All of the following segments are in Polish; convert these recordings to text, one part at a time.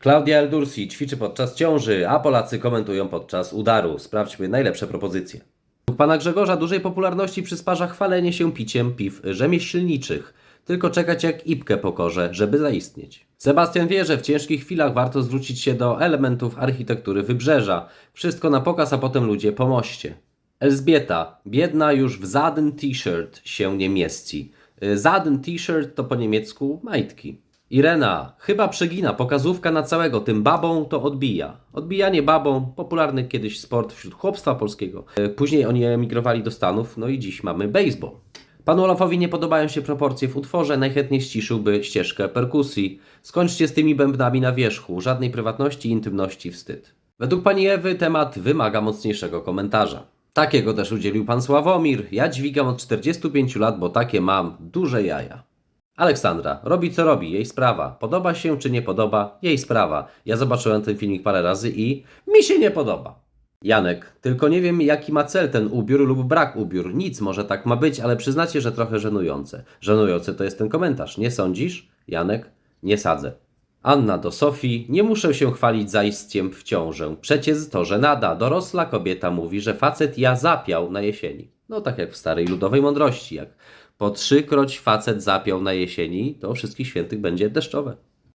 Klaudia Eldursi ćwiczy podczas ciąży, a Polacy komentują podczas udaru. Sprawdźmy najlepsze propozycje. U pana Grzegorza dużej popularności przysparza chwalenie się piciem piw rzemieślniczych. Tylko czekać jak ipkę pokorze, żeby zaistnieć. Sebastian wie, że w ciężkich chwilach warto zwrócić się do elementów architektury wybrzeża. Wszystko na pokaz, a potem ludzie po moście. Elżbieta, biedna już w zaden t-shirt się nie mieści. Y, Zaden t-shirt to po niemiecku majtki. Irena, chyba przegina, pokazówka na całego, tym babą to odbija. Odbijanie babą, popularny kiedyś sport wśród chłopstwa polskiego. Y, Później oni emigrowali do Stanów, no i dziś mamy baseball. Panu Olafowi nie podobają się proporcje w utworze, najchętniej ściszyłby ścieżkę perkusji. Skończcie z tymi bębnami na wierzchu, żadnej prywatności, intymności, wstyd. Według pani Ewy temat wymaga mocniejszego komentarza. Takiego też udzielił pan Sławomir. Ja dźwigam od 45 lat, bo takie mam duże jaja. Aleksandra, robi co robi, jej sprawa. Podoba się czy nie podoba, jej sprawa. Ja zobaczyłem ten filmik parę razy i mi się nie podoba. Janek, tylko nie wiem jaki ma cel ten ubiór lub brak ubiór. Nic może tak ma być, ale przyznacie, że trochę żenujące. Żenujący to jest ten komentarz, nie sądzisz? Janek, nie sadzę. Anna do Sofii, nie muszę się chwalić zaistciem w ciążę. Przecież to żenada. Dorosła kobieta mówi, że facet ja zapiał na jesieni. No tak jak w starej ludowej mądrości, jak po trzykroć facet zapiał na jesieni, to wszystkich świętych będzie deszczowe.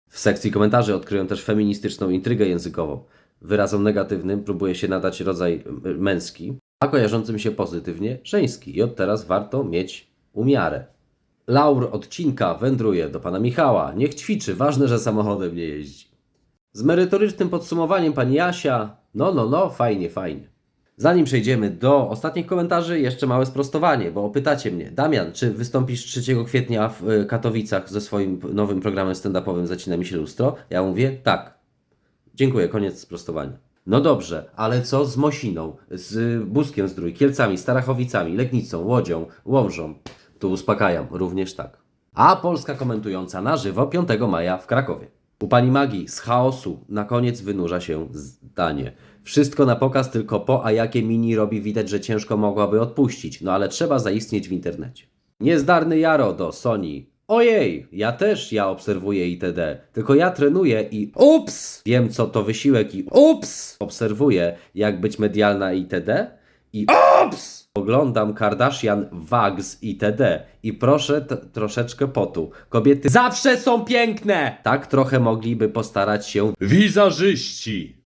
W sekcji komentarzy odkryłem też feministyczną intrygę językową. Wyrazom negatywnym próbuje się nadać rodzaj m- męski, a kojarzącym się pozytywnie żeński. I od teraz warto mieć umiarę. Laur odcinka wędruje do pana Michała. Niech ćwiczy, ważne, że samochodem nie jeździ. Z merytorycznym podsumowaniem pani Jasia. No, no, no, fajnie, fajnie. Zanim przejdziemy do ostatnich komentarzy, jeszcze małe sprostowanie, bo pytacie mnie, Damian, czy wystąpisz 3 kwietnia w y, Katowicach ze swoim nowym programem stand-upowym Zacina mi się lustro? Ja mówię, tak. Dziękuję, koniec sprostowania. No dobrze, ale co z Mosiną, z Buskiem Zdrój, Kielcami, Starachowicami, Legnicą, Łodzią, Łomżą? Tu uspokajam, również tak. A Polska komentująca na żywo 5 maja w Krakowie. U pani Magii z chaosu na koniec wynurza się zdanie. Wszystko na pokaz, tylko po, a jakie mini robi widać, że ciężko mogłaby odpuścić, no ale trzeba zaistnieć w internecie. Niezdarny Jaro do Sony. Ojej, ja też ja obserwuję itd. Tylko ja trenuję i ups! Wiem co to wysiłek i ups! Obserwuję jak być medialna itd. I ups! Oglądam Kardashian Wags itd. I proszę troszeczkę potu. Kobiety zawsze są piękne! Tak trochę mogliby postarać się Wizerzyści!